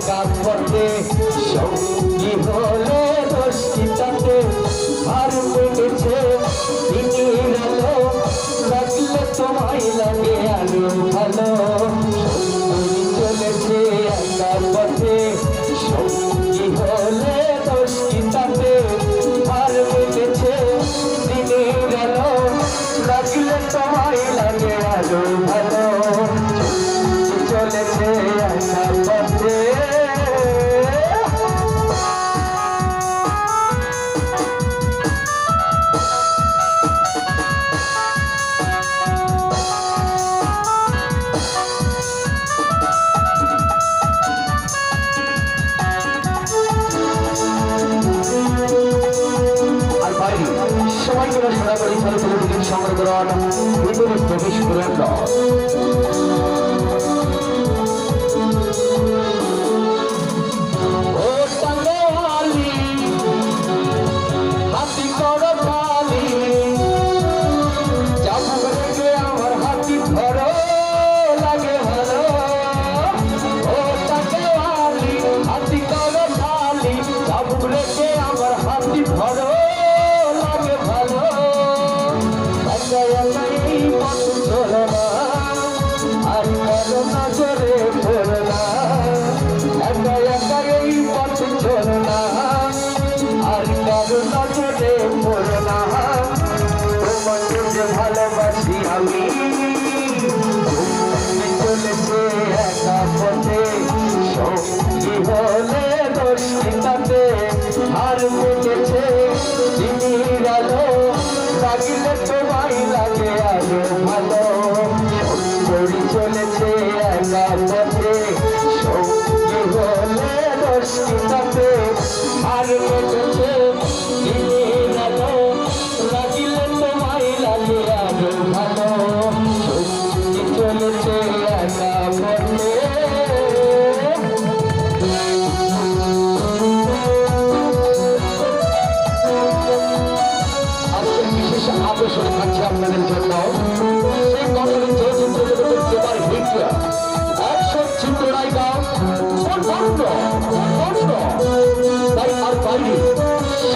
পথে সঙ্গী হলে দোষিতাতে আর পেটেছে দিনের আলো লাগলে তোমায় লাগে আলো ভালো। চলেছে একা পথে। সঙ্গী হলে দোষিতাতে আর পেটেছে দিনের আলো লাগলে তোমায় লাগে আলো ভালো। ফলে টিকিট সংগ্রহ করার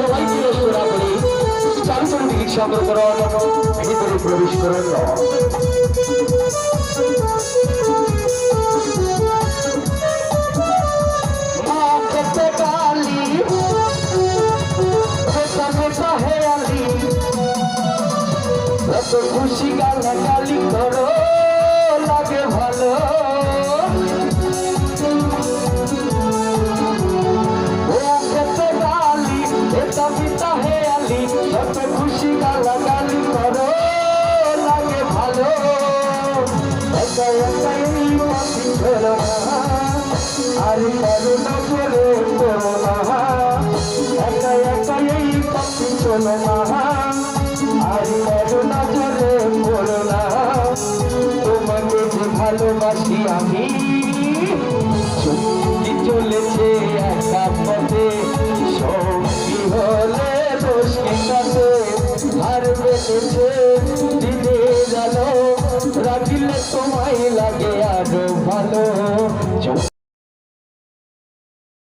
সবাই মিলে করে চারু চারু টিকিট সংগ্রহ করার ভিতরে প্রবেশ করেন খেতে গালি বেটা খুশি গালাগালি করো, লাগে ভালো। এই পাখি না, আর কারও পড়ো না। একা একা এই পাখি চলো না, আর কারও নজরে পড়ো না। তোমাকে যে ভালোবাসি আমি চলেছে বেঁচেছে দিনের আলো রাখিলে তোমায় লাগে আরও ভালো।